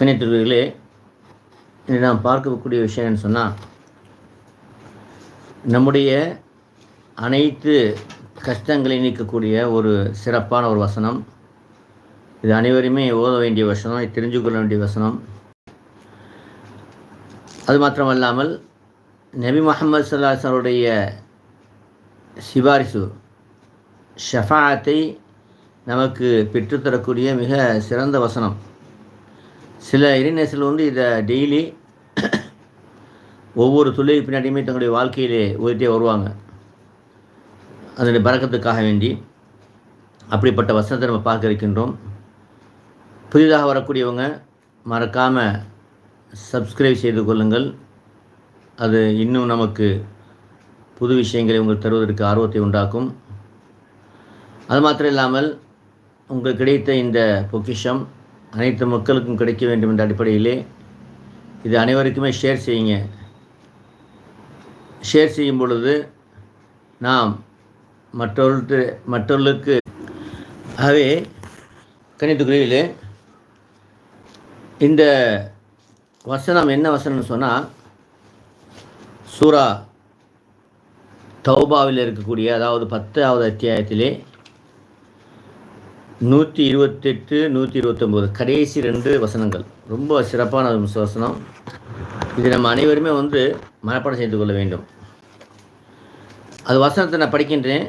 கணித்துறைகளே இன்று நாம் பார்க்கக்கூடிய விஷயம்னு சொன்னால் நம்முடைய அனைத்து கஷ்டங்களை நீக்கக்கூடிய ஒரு சிறப்பான ஒரு வசனம். இது அனைவருமே ஓத வேண்டிய வசனம் இது தெரிஞ்சு கொள்ள வேண்டிய வசனம். அது மாத்திரமல்லாமல் நபி முகமது சல்லாஹருடைய சிபாரிசு ஷஃபாத்தை நமக்கு பெற்றுத்தரக்கூடிய மிக சிறந்த வசனம். சில இளைஞர்கள் வந்து இதை டெய்லி ஒவ்வொரு தொழில் பின்னாடியுமே தங்களுடைய வாழ்க்கையிலே ஓதிட்டே வருவாங்க. அதனுடைய பறக்கத்துக்காக வேண்டி அப்படிப்பட்ட வசனத்தை நம்ம பார்க்க இருக்கின்றோம். புதிதாக வரக்கூடியவங்க மறக்காமல் சப்ஸ்கிரைப் செய்து கொள்ளுங்கள். அது இன்னும் நமக்கு புது விஷயங்களை உங்களுக்கு தருவதற்கு ஆர்வத்தை உண்டாக்கும். அது மாத்திரம் இல்லாமல் உங்களுக்கு கிடைத்த இந்த பொக்கிஷம் அனைத்து மக்களுக்கும் கிடைக்க வேண்டும் என்ற அடிப்படையிலே இது அனைவருக்குமே ஷேர் செய்யுங்க. ஷேர் செய்யும் பொழுது நாம் மற்றவர்களுக்கு மற்றவர்களுக்கு ஆகவே கணித்துக்குரியிலே இந்த வசனம் என்ன வசனம்னு சொன்னால் சூரா தௌபாவில் இருக்கக்கூடிய அதாவது பத்தாவது அத்தியாயத்திலே நூற்றி இருபத்தெட்டு நூற்றி இருபத்தொம்போது கடைசி ரெண்டு வசனங்கள் ரொம்ப சிறப்பான வசனம் இது நம்ம அனைவருமே வந்து மனப்பாடம் செய்து கொள்ள வேண்டும் அது வசனத்தை நான் படிக்கின்றேன்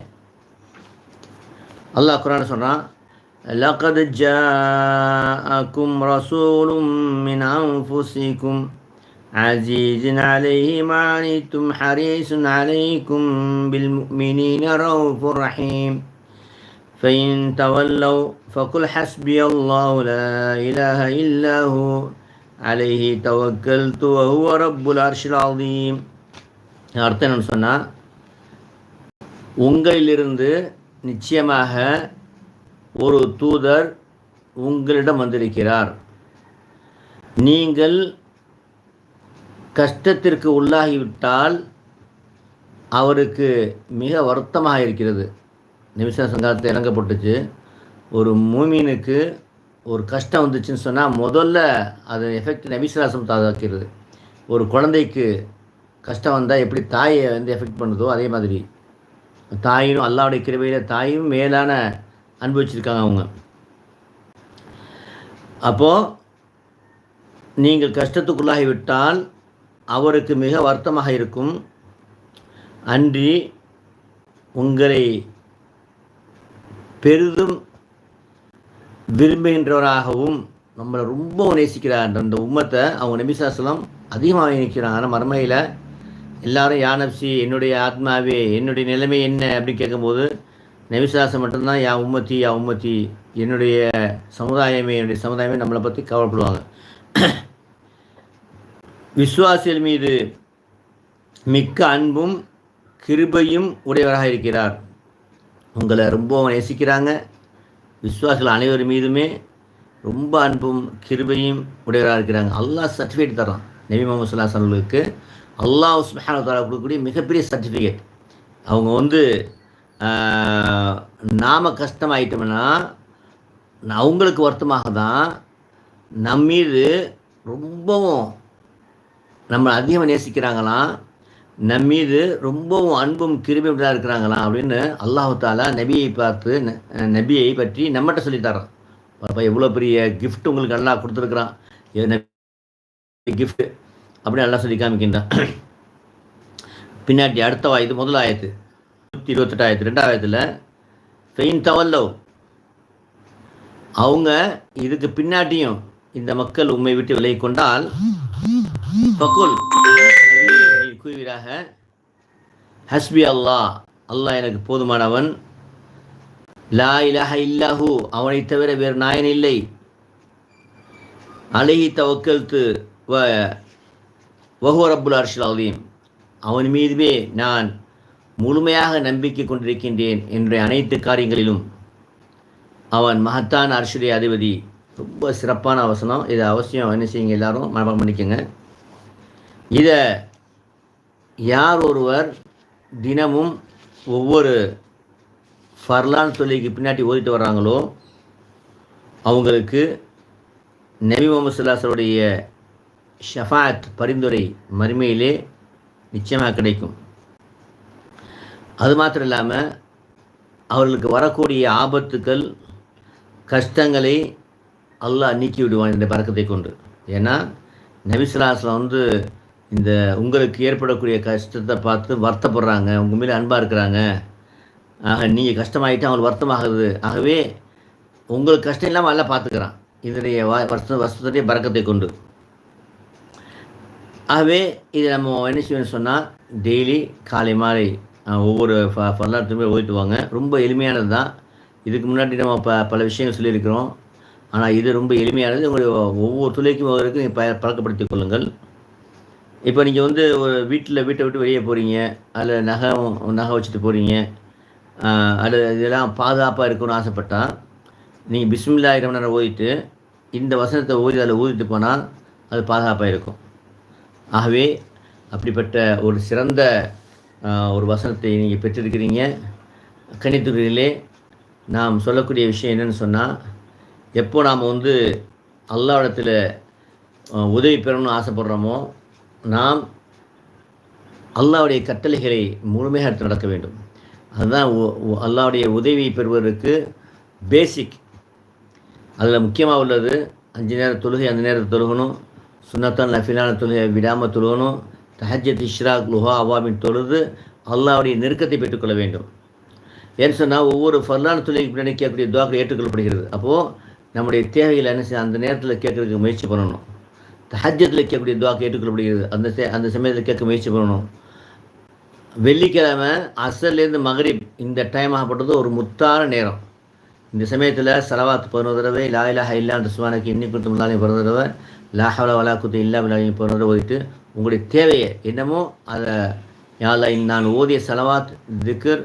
அல்லாஹ் குரான் சொல்கிறான் لقد جاءكم رسول من أنفسكم عزيز عليه ما عنتم حريص عليكم بالمؤمنين رؤوف رحيم فإن تولوا فقل حسبي الله لا إله إلا هو عليه توكلت وهو رب العرش العظيم அர்த்தம் என்னன்னு சொன்னால் உங்களிலிருந்து நிச்சயமாக ஒரு தூதர் உங்களிடம் வந்திருக்கிறார் நீங்கள் கஷ்டத்திற்கு உள்ளாகிவிட்டால் அவருக்கு மிக வருத்தமாக இருக்கிறது நிமிஷ சங்காரத்தில் இறங்கப்பட்டுச்சு ஒரு மூமீனுக்கு ஒரு கஷ்டம் வந்துச்சுன்னு சொன்னால் முதல்ல அது எஃபெக்ட் நபிசுராசம் தாதாக்கிறது ஒரு குழந்தைக்கு கஷ்டம் வந்தால் எப்படி தாயை வந்து எஃபெக்ட் பண்ணுதோ அதே மாதிரி. தாயும் அல்லாவுடைய கிருபையில் தாயும் மேலான அன்பு வச்சுருக்காங்க அவங்க. அப்போது நீங்கள் கஷ்டத்துக்குள்ளாகிவிட்டால் அவருக்கு மிக வருத்தமாக இருக்கும். அன்றி உங்களை பெரிதும் விரும்புகின்றவராகவும் நம்மளை ரொம்ப நேசிக்கிறார் அந்த உம்மத்தை அவங்க நபிசாசலம் அதிகமாக நினைக்கிறாங்க. ஆனால் மறுமையில் எல்லாரும் யானப்சி என்னுடைய ஆத்மாவே என்னுடைய நிலைமை என்ன? அப்படின்னு கேட்கும்போது நபிசாசம் மட்டும்தான் யா உம்மத்தி யா உம்மத்தி என்னுடைய சமுதாயமே என்னுடைய சமுதாயமே நம்மளை பற்றி கவலைப்படுவாங்க. விஸ்வாசிகள் மீது மிக்க அன்பும் கிருபையும் உடையவராக இருக்கிறார். உங்களை ரொம்ப நேசிக்கிறாங்க. விஸ்வாசிகள் அனைவர் மீதுமே ரொம்ப அன்பும் கிருபையும் உடையவராக இருக்கிறாங்க. அல்லாஹ் சர்டிஃபிகேட் தரான் நபி முகமது சுல்லா சல்லுக்கு அல்லாஹ் உஸ்மஹான தாலா கொடுக்கக்கூடிய மிகப்பெரிய சர்டிஃபிகேட் அவங்க வந்து நாம கஷ்டமாயிட்டோம்னா அவங்களுக்கு வருத்தமாக தான் நம்மீது ரொம்பவும் நம்ம அதிகமாக நேசிக்கிறாங்களாம். நம்மீது ரொம்பவும் அன்பும் கிருமியாக இருக்கிறாங்களாம் அப்படின்னு அல்லாஹு தாலா நபியை பார்த்து நபியை பற்றி நம்மகிட்ட சொல்லித்தரான் பாப்பா எவ்வளோ பெரிய கிஃப்ட் உங்களுக்கு நல்லா கொடுத்துருக்குறான். கிஃப்ட் அப்படின்னு நல்லா சொல்லி காமிக்கின்றான். பின்னாடி அடுத்த இது முதல் ஆயத்து நூற்றி இருபத்தெட்டாயிரத்து ரெண்டாயிரத்தில் ஃபெயின் தவல்லோ. அவங்க இதுக்கு பின்னாட்டியும் இந்த மக்கள் உண்மை விட்டு விலகி கொண்டால் பக்குல் கூறுவீராக ஹஸ்பி அல்லாஹ் அல்லாஹ் எனக்கு போதுமானவன். லா இலஹ இல்லாஹூ அவனை தவிர வேறு நாயன் இல்லை. அழகி தவக்கல்த்து வ வஹு அப்புல் அர்ஷல் அலீம். அவன் மீதுவே நான் முழுமையாக நம்பிக்கை கொண்டிருக்கின்றேன் என்ற அனைத்து காரியங்களிலும். அவன் மகத்தான் அரசுடைய அதிபதி. ரொம்ப சிறப்பான அவசரம் இதை அவசியம் என்ன செய்யுங்க எல்லாரும்? மனப்பாடம் பண்ணிக்கோங்க. இதை யார் ஒருவர் தினமும் ஒவ்வொரு ஃபர்லான் சொல்லிக்கு பின்னாடி ஓதிட்டு வர்றாங்களோ அவங்களுக்கு நபி முகமது சுல்லாசருடைய ஷஃபாத் பரிந்துரை மறுமையிலே நிச்சயமாக கிடைக்கும். அது மாத்திரம் இல்லாமல் அவர்களுக்கு வரக்கூடிய ஆபத்துக்கள் கஷ்டங்களை அல்லாஹ் நீக்கி விடுவான் இந்த பறக்கத்தை கொண்டு. ஏன்னா நபிசுலாசில் வந்து இந்த உங்களுக்கு ஏற்படக்கூடிய கஷ்டத்தை பார்த்து வருத்தப்படுறாங்க உங்கள் மேலே அன்பாக இருக்கிறாங்க. ஆக நீங்கள் கஷ்டமாகிட்டு அவங்களுக்கு வருத்தமாகுது. ஆகவே உங்களுக்கு கஷ்டம் இல்லாமல் எல்லாம் பார்த்துக்கிறான். இதனுடைய வருஷ வருஷத்துடைய பறக்கத்தை கொண்டு. ஆகவே இதை நம்ம என்ன செய்யணும்னு சொன்னால் டெய்லி காலை மாலை ஒவ்வொரு பல்லாத்துமே வரலாற்றுமே வாங்க. ரொம்ப எளிமையானது தான். இதுக்கு முன்னாடி நம்ம ப பல விஷயங்கள் சொல்லியிருக்கிறோம். ஆனால் இது ரொம்ப எளிமையானது. உங்களுடைய ஒவ்வொரு துளைக்கும் ஒவ்வொருக்கு நீங்கள் ப பழக்கப்படுத்திக் கொள்ளுங்கள். இப்போ நீங்கள் வந்து ஒரு வீட்டில் வீட்டை விட்டு வெளியே போகிறீங்க அதில் நகை நகை வச்சுட்டு போகிறீங்க அதில் இதெல்லாம் பாதுகாப்பாக இருக்கணும்னு ஆசைப்பட்டால் நீங்கள் பிஸ்மில்லா நேரம் ஓதிட்டு இந்த வசனத்தை ஓதி அதில் ஊதிட்டு போனால் அது பாதுகாப்பாக இருக்கும். ஆகவே அப்படிப்பட்ட ஒரு சிறந்த ஒரு வசனத்தை நீங்கள் பெற்றிருக்கிறீங்க. கணித்துறையிலே நாம் சொல்லக்கூடிய விஷயம் என்னென்னு சொன்னால் எப்போ நாம் வந்து அல்லாவிடத்தில் உதவி பெறணும்னு ஆசைப்படுறோமோ நாம் அல்லாவுடைய கட்டளைகளை முழுமையாக எடுத்து நடக்க வேண்டும். அதுதான் அல்லாவுடைய உதவியை பெறுவதற்கு பேசிக் அதில் முக்கியமாக உள்ளது அஞ்சு நேரம் தொழுகை அஞ்சு நேரம் தொழுகணும். சுண்ணத்தான் லஃபிலான தொழுகை விடாமல் தொழுகணும். தஹஜத் இஷ்ராக் லுஹா அவாமின் தொழுது அல்லாவுடைய நெருக்கத்தை பெற்றுக்கொள்ள வேண்டும். ஏன்னு சொன்னால் ஒவ்வொரு ஃபர்லான தொழிலுக்கு பின்னாடி கேட்கக்கூடிய துவாக்கள் ஏற்றுக்கொள்ளப்படுகிறது. அப்போது நம்முடைய தேவைகளை என்ன செய்ய அந்த நேரத்தில் கேட்குறதுக்கு முயற்சி பண்ணணும். தஹஜத்தில் கேட்கக்கூடிய துவா கேட்டுக்கொள்ளப்படுகிறது அந்த அந்த சமயத்தில் கேட்க முயற்சி பண்ணணும். வெள்ளிக்கிழமை அசல்லேருந்து மகரிப் இந்த டைம் ஆகப்பட்டது ஒரு முத்தான நேரம். இந்த சமயத்தில் செலவாத்து பதினோரு தடவை லாயிலாக இல்லான்ற சுமானுக்கு இன்னி கொடுத்து முன்னாலே பிறந்த தடவை லாஹவல வலா குத்து இல்லா விழாவின் பிறந்த தடவை ஓதிட்டு உங்களுடைய தேவையை என்னமோ அதை யாழ நான் ஓதிய செலவாத் திக்கர்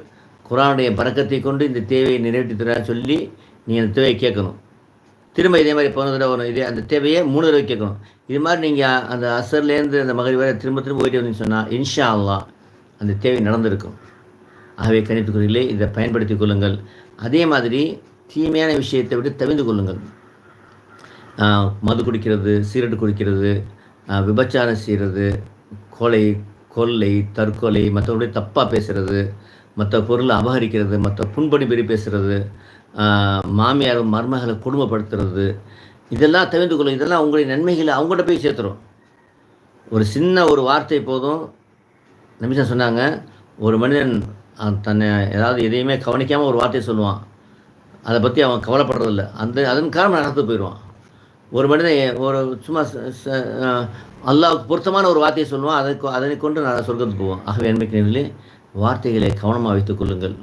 குரானுடைய பறக்கத்தை கொண்டு இந்த தேவையை நிறைவேற்றி தர சொல்லி நீங்கள் அந்த தேவையை கேட்கணும். திரும்ப இதே மாதிரி பதினோரு தடவை வரும் இதே அந்த தேவையை மூணு தடவை கேட்கணும். இது மாதிரி நீங்கள் அந்த அசர்லேருந்து அந்த மகளிர் வரை திரும்ப திரும்ப போயிட்டு வந்தீங்கன்னு சொன்னால் இன்ஷா அல்லா அந்த தேவை நடந்திருக்கும். ஆகவே கணித்துக்குறிகளே இதை பயன்படுத்தி கொள்ளுங்கள். அதே மாதிரி தீமையான விஷயத்தை விட்டு தவிர்ந்து கொள்ளுங்கள். மது குடிக்கிறது சீரட்டு குடிக்கிறது விபச்சாரம் செய்கிறது கொலை கொள்ளை தற்கொலை மற்றவங்களுடைய தப்பாக பேசுகிறது மற்ற பொருளை அபகரிக்கிறது மற்ற புண்படி பெரிய பேசுகிறது மாமியார் மருமகளை கொடுமைப்படுத்துறது இதெல்லாம் தவிர்த்து கொள்ளும் இதெல்லாம் உங்களுடைய நன்மைகளை அவங்கள்ட்ட போய் சேர்த்துரும். ஒரு சின்ன ஒரு வார்த்தை போதும். நிமிஷம் சொன்னாங்க. ஒரு மனிதன் தன்னை ஏதாவது எதையுமே கவனிக்காமல் ஒரு வார்த்தையை சொல்லுவான். அதை பற்றி அவன் கவலைப்படுறதில்ல. அந்த அதன் காரணம் நடந்து போயிடுவான். ஒரு மனிதன் ஒரு சும்மா அல்லாவுக்கு பொருத்தமான ஒரு வார்த்தையை சொல்லுவான். அதை அதனை கொண்டு நான் சொர்க்கத்துக்கு போவோம் ஆகவே என்மைக்கு வார்த்தைகளை கவனமாக வைத்துக் கொள்ளுங்கள்.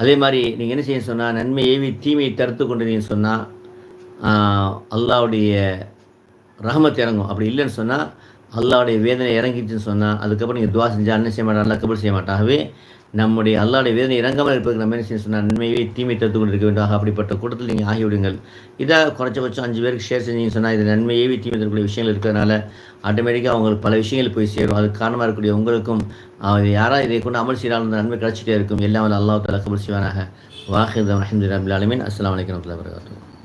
அதே மாதிரி நீங்கள் என்ன செய்ய சொன்னால் நன்மை ஏவி தீமையை தடுத்து கொண்டு நீங்கள் சொன்னால் அல்லாவுடைய ரஹமத் இறங்கும். அப்படி இல்லைன்னு சொன்னால் அல்லாவுடைய வேதனை இறங்கிச்சுன்னு சொன்னால் அதுக்கப்புறம் நீங்கள் துவா செஞ்சால் அண்ணன் செய்ய மாட்டா அல்லா கபல் செய்ய ஆகவே நம்முடைய அல்லாவுடைய வேதனை இறங்காமல் இருப்பதுக்கு நம்ம என்ன செய்ய சொன்னால் நன்மையை தீமை தடுத்து கொண்டு இருக்க வேண்டும் அப்படிப்பட்ட கூட்டத்தில் நீங்கள் ஆகிவிடுங்கள் இதை குறைச்சபட்சம் அஞ்சு பேருக்கு ஷேர் செஞ்சீங்கன்னு சொன்னால் இது நன்மையை தீமை தரக்கூடிய விஷயங்கள் இருக்கிறதுனால ஆட்டோமேட்டிக்காக அவங்களுக்கு பல விஷயங்கள் போய் சேரும். அதுக்கு காரணமாக இருக்கக்கூடிய உங்களுக்கும் யாராவது இதை கொண்டு அமல் செய்யறாலும் அந்த நன்மை கிடச்சிட்டே இருக்கும். எல்லாம் அல்லாஹ் தலா கபல் செய்வானாக. வாஹித் அஹமது அலமின் அஸ்லாம் வலைக்கம் வரகாத்தூர்